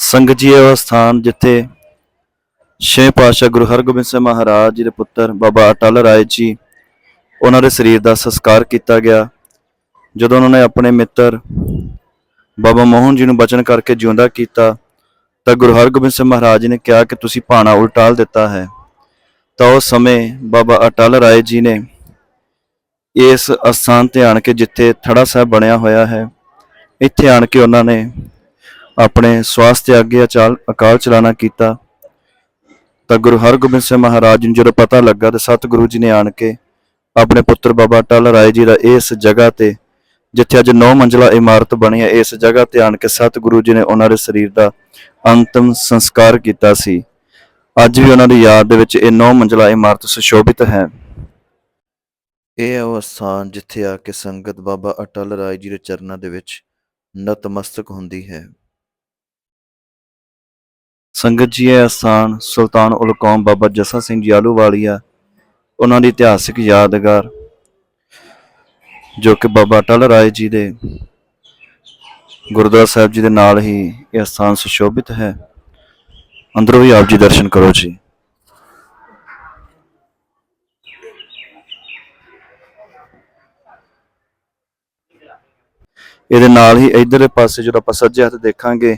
ਸੰਗਤ ਜੀ, ਇਹ ਉਹ ਸਥਾਨ ਜਿੱਥੇ ਛੇ ਪਾਤਸ਼ਾਹ ਗੁਰੂ ਹਰਗੋਬਿੰਦ ਸਿੰਘ ਮਹਾਰਾਜ ਜੀ ਦੇ ਪੁੱਤਰ ਬਾਬਾ ਅਟਲ ਰਾਏ ਜੀ ਉਹਨਾਂ ਦੇ ਸਰੀਰ ਦਾ ਸੰਸਕਾਰ ਕੀਤਾ ਗਿਆ। ਜਦੋਂ ਉਹਨਾਂ ਨੇ ਆਪਣੇ ਮਿੱਤਰ ਬਾਬਾ ਮੋਹਨ ਜੀ ਨੂੰ ਬਚਨ ਕਰਕੇ ਜਿਉਂਦਾ ਕੀਤਾ, ਤਾਂ ਗੁਰੂ ਹਰਗੋਬਿੰਦ ਸਿੰਘ ਮਹਾਰਾਜ ਜੀ ਨੇ ਕਿਹਾ ਕਿ ਤੁਸੀਂ ਭਾਣਾ ਉਲਟਾਲ ਦਿੱਤਾ ਹੈ। ਤਾਂ ਉਸ ਸਮੇਂ ਬਾਬਾ ਅਟਲ ਰਾਏ ਜੀ ਨੇ ਇਸ ਅਸਥਾਨ ਤੇ ਆਣ ਕੇ ਜਿੱਥੇ ਥੜਾ ਸਾਹਿਬ ਬਣਿਆ ਹੋਇਆ ਹੈ ਇੱਥੇ ਆਣ ਕੇ ਉਹਨਾਂ ਨੇ ਆਪਣੇ ਸਵਾਸਥ ਤੇ ਅੱਗੇ ਅਚਾਲ ਅਕਾਲ ਚਲਾਣਾ ਕੀਤਾ। ਤਾਂ ਗੁਰੂ ਹਰਗੋਬਿੰਦ ਸਿੰਘ ਮਹਾਰਾਜ ਨੂੰ ਜਦੋਂ ਪਤਾ ਲੱਗਾ ਤਾਂ ਸਤਿਗੁਰੂ ਜੀ ਨੇ ਆਣ ਕੇ ਆਪਣੇ ਪੁੱਤਰ ਬਾਬਾ ਟਲ ਰਾਏ ਜੀ ਦਾ ਇਸ ਜਗ੍ਹਾ ਤੇ, ਜਿੱਥੇ ਅੱਜ 9 ਮੰਜ਼ਲਾ ਇਮਾਰਤ ਬਣੀ ਹੈ, ਇਸ ਜਗ੍ਹਾ ਤੇ ਆਣ ਕੇ ਸਤਿਗੁਰੂ ਜੀ ਨੇ ਉਹਨਾਂ ਦੇ ਸਰੀਰ ਦਾ ਅੰਤਮ ਸੰਸਕਾਰ ਕੀਤਾ ਸੀ। ਅੱਜ ਵੀ ਉਹਨਾਂ ਦੀ ਯਾਦ ਦੇ ਵਿੱਚ ਇਹ 9 ਮੰਜ਼ਲਾ ਇਮਾਰਤ ਸੁਸ਼ੋਭਿਤ ਹੈ। ਇਹ ਹੈ ਉਹ ਸਥਾਨ ਜਿੱਥੇ ਆ ਕੇ ਸੰਗਤ ਬਾਬਾ ਅਟਲ ਰਾਏ ਜੀ ਦੇ ਚਰਨਾਂ ਦੇ ਵਿੱਚ ਨਤਮਸਤਕ ਹੁੰਦੀ ਹੈ। ਸੰਗਤ ਜੀ, ਇਹ ਸਥਾਨ ਸੁਲਤਾਨ ਉਲ ਕੌਮ ਬਾਬਾ ਜੱਸਾ ਸਿੰਘ ਜੀ ਆਲੂਵਾਲੀਆ ਉਹਨਾਂ ਦੀ ਇਤਿਹਾਸਿਕ ਯਾਦਗਾਰ, ਜੋ ਕਿ ਬਾਬਾ ਟਲ ਰਾਏ ਜੀ ਦੇ ਗੁਰਦੁਆਰਾ ਸਾਹਿਬ ਜੀ ਦੇ ਨਾਲ ਹੀ ਇਹ ਸਥਾਨ ਸੁਸ਼ੋਭਿਤ ਹੈ। ਅੰਦਰੋਂ ਵੀ ਆਪ ਜੀ ਦਰਸ਼ਨ ਕਰੋ ਜੀ। ਇਹਦੇ ਨਾਲ ਹੀ ਇਧਰਲੇ ਪਾਸੇ ਜਦੋਂ ਆਪਾਂ ਸੱਜੇ ਹੱਥ ਦੇਖਾਂਗੇ,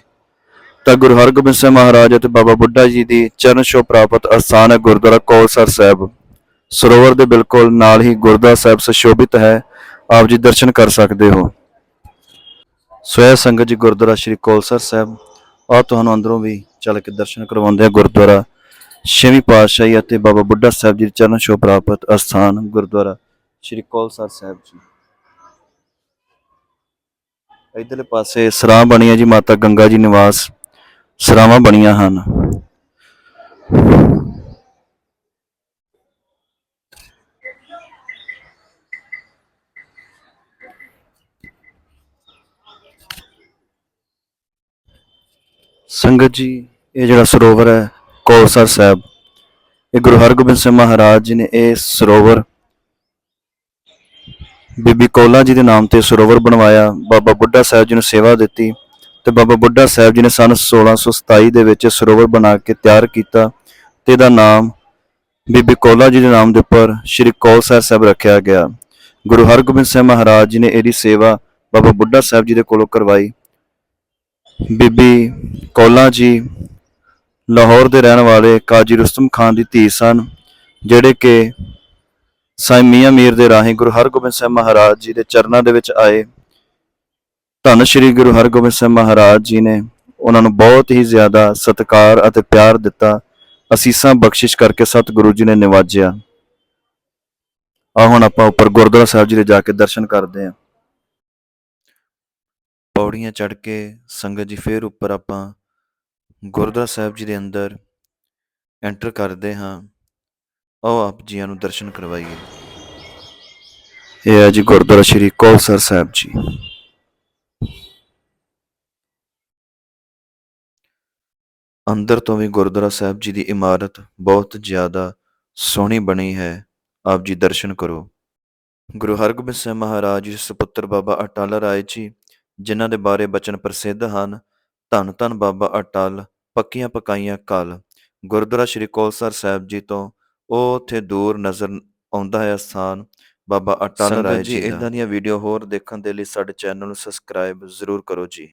ਤਾਂ ਗੁਰੂ ਹਰਗੋਬਿੰਦ ਸਿੰਘ ਮਹਾਰਾਜ ਅਤੇ ਬਾਬਾ ਬੁੱਢਾ ਜੀ ਦੀ ਚਰਨ ਛੋਹ ਪ੍ਰਾਪਤ ਅਸਥਾਨ ਹੈ ਗੁਰਦੁਆਰਾ ਕੌਲਸਰ ਸਾਹਿਬ। ਸਰੋਵਰ ਦੇ ਬਿਲਕੁਲ ਨਾਲ ਹੀ ਗੁਰਦੁਆਰਾ ਸਾਹਿਬ ਸੁਸ਼ੋਭਿਤ ਹੈ। ਆਪ ਜੀ ਦਰਸ਼ਨ ਕਰ ਸਕਦੇ ਹੋ। ਸੋਇਆ ਸੰਗਤ ਜੀ ਗੁਰਦੁਆਰਾ ਸ਼੍ਰੀ ਕੌਲਸਰ ਸਾਹਿਬ ਆ ਤੁਹਾਨੂੰ ਅੰਦਰੋਂ ਵੀ ਚੱਲ ਕੇ ਦਰਸ਼ਨ ਕਰਵਾਉਂਦੇ ਆ ਗੁਰਦੁਆਰਾ। ਛੇਵੀਂ ਪਾਤਸ਼ਾਹੀ ਅਤੇ ਬਾਬਾ ਬੁੱਢਾ ਸਾਹਿਬ ਜੀ ਦੀ ਚਰਨ ਛੋਹ ਪ੍ਰਾਪਤ ਅਸਥਾਨ ਗੁਰਦੁਆਰਾ ਸ਼੍ਰੀ ਕੌਲਸਰ ਸਾਹਿਬ ਜੀ। ਇਧਰਲੇ ਪਾਸੇ ਸਰਾਂ ਬਣੀਆਂ ਜੀ, ਮਾਤਾ ਗੰਗਾ ਜੀ ਨਿਵਾਸ। ਸਰਾਵਾਂ ਬਣੀਆਂ ਹਨ। ਸੰਗਤ ਜੀ, ਇਹ ਜਿਹੜਾ ਸਰੋਵਰ ਹੈ, ਕੌਲਸਰ ਸਾਹਿਬ, ਇਹ ਗੁਰੂ ਹਰਗੋਬਿੰਦ ਸਿੰਘ ਮਹਾਰਾਜ ਜੀ ਨੇ ਇਹ ਸਰੋਵਰ ਬੀਬੀ ਕੌਲਾ ਜੀ ਦੇ ਨਾਮ ਤੇ ਸਰੋਵਰ ਬਣਵਾਇਆ, ਬਾਬਾ ਬੁੱਢਾ ਸਾਹਿਬ ਜੀ ਨੂੰ ਸੇਵਾ ਦਿੱਤੀ ਤੇ ਬਾਬਾ ਬੁੱਢਾ ਸਾਹਿਬ ਜੀ ਨੇ ਸਨ 1627 ਦੇ ਵਿੱਚ ਸਰੋਵਰ ਬਣਾ ਕੇ ਤਿਆਰ ਕੀਤਾ ਤੇ ਇਹਦਾ ਨਾਮ ਬੀਬੀ ਕੌਲਾ ਜੀ ਦੇ ਨਾਮ ਦੇ ਉੱਪਰ ਸ੍ਰੀ ਕੌਲਸਰ ਸਾਹਿਬ ਰੱਖਿਆ ਗਿਆ। ਗੁਰੂ ਹਰਗੋਬਿੰਦ ਸਿੰਘ ਮਹਾਰਾਜ ਜੀ ਨੇ ਇਹਦੀ ਸੇਵਾ ਬਾਬਾ ਬੁੱਢਾ ਸਾਹਿਬ ਜੀ ਦੇ ਕੋਲੋਂ ਕਰਵਾਈ। ਬੀਬੀ ਕੌਲਾ ਜੀ ਲਾਹੌਰ ਦੇ ਰਹਿਣ ਵਾਲੇ ਕਾਜੀ ਰੁਸਤਮ ਖਾਨ ਦੀ ਧੀ ਸਨ, ਜਿਹੜੇ ਕਿ ਸਾਈ ਮੀਆਂ ਮੀਰ ਦੇ ਰਾਹੀਂ ਗੁਰੂ ਹਰਗੋਬਿੰਦ ਸਾਹਿਬ ਮਹਾਰਾਜ ਜੀ ਦੇ ਚਰਨਾਂ ਦੇ ਵਿੱਚ ਆਏ। ਧੰਨ ਸ਼੍ਰੀ ਗੁਰੂ ਹਰਗੋਬਿੰਦ ਸਿੰਘ ਮਹਾਰਾਜ ਜੀ ਨੇ ਉਹਨਾਂ ਨੂੰ ਬਹੁਤ ਹੀ ਜ਼ਿਆਦਾ ਸਤਿਕਾਰ ਅਤੇ ਪਿਆਰ ਦਿੱਤਾ। ਅਸੀਸਾਂ ਬਖਸ਼ਿਸ਼ ਕਰਕੇ ਸਤਿਗੁਰੂ ਜੀ ਨੇ ਨਿਵਾਜਿਆ। ਆ ਹੁਣ ਆਪਾਂ ਉੱਪਰ ਗੁਰਦੁਆਰਾ ਸਾਹਿਬ ਜੀ ਦੇ ਜਾ ਕੇ ਦਰਸ਼ਨ ਕਰਦੇ ਹਾਂ। ਪੌੜੀਆਂ ਚੜ੍ਹ ਕੇ ਸੰਗਤ ਜੀ ਫੇਰ ਉੱਪਰ ਆਪਾਂ ਗੁਰਦੁਆਰਾ ਸਾਹਿਬ ਜੀ ਦੇ ਅੰਦਰ ਐਂਟਰ ਕਰਦੇ ਹਾਂ। ਆਓ ਆਪ ਜੀਆਂ ਨੂੰ ਦਰਸ਼ਨ ਕਰਵਾਈਏ। ਇਹ ਹੈ ਜੀ ਗੁਰਦੁਆਰਾ ਸ਼੍ਰੀ ਕੌਲਸਰ ਸਾਹਿਬ ਜੀ। ਅੰਦਰ ਤੋਂ ਵੀ ਗੁਰਦੁਆਰਾ ਸਾਹਿਬ ਜੀ ਦੀ ਇਮਾਰਤ ਬਹੁਤ ਜ਼ਿਆਦਾ ਸੋਹਣੀ ਬਣੀ ਹੈ। ਆਪ ਜੀ ਦਰਸ਼ਨ ਕਰੋ। ਗੁਰੂ ਹਰਗੋਬਿੰਦ ਸਿੰਘ ਮਹਾਰਾਜ ਜੀ ਦੇ ਸੁਪੁੱਤਰ ਬਾਬਾ ਅਟਲ ਰਾਏ ਜੀ ਜਿਨ੍ਹਾਂ ਦੇ ਬਾਰੇ ਬਚਨ ਪ੍ਰਸਿੱਧ ਹਨ ਧੰਨ ਧੰਨ ਬਾਬਾ ਅਟਲ ਪੱਕੀਆਂ ਪਕਾਈਆਂ ਕਲ। ਗੁਰਦੁਆਰਾ ਸ਼੍ਰੀ ਕੌਲਸਰ ਸਾਹਿਬ ਜੀ ਤੋਂ ਉਹ ਉੱਥੇ ਦੂਰ ਨਜ਼ਰ ਆਉਂਦਾ ਹੈ ਸਥਾਨ ਬਾਬਾ ਅਟਲ ਰਾਏ ਜੀ ਇਦਾਂ ਦੀਆਂ ਵੀਡੀਓ ਹੋਰ ਦੇਖਣ ਦੇ ਲਈ ਸਾਡੇ ਚੈਨਲ ਨੂੰ ਸਬਸਕ੍ਰਾਈਬ ਜ਼ਰੂਰ ਕਰੋ ਜੀ।